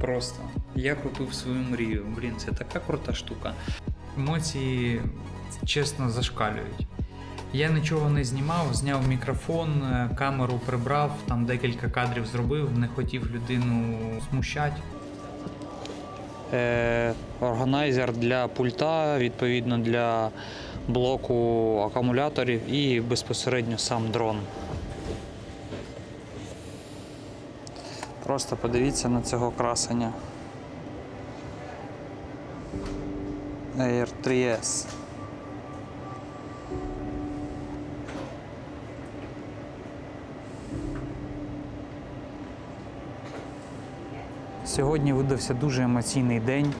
просто. Я купив свою мрію. Блін, це така крута штука. Емоції чесно зашкалюють. Я нічого не знімав, зняв мікрофон, е, камеру прибрав, там декілька кадрів зробив, не хотів людину смущати. Е, органайзер для пульта, відповідно для блоку акумуляторів і безпосередньо сам дрон. Просто подивіться на цього красення. Air 3S. Сьогодні видався дуже емоційний день.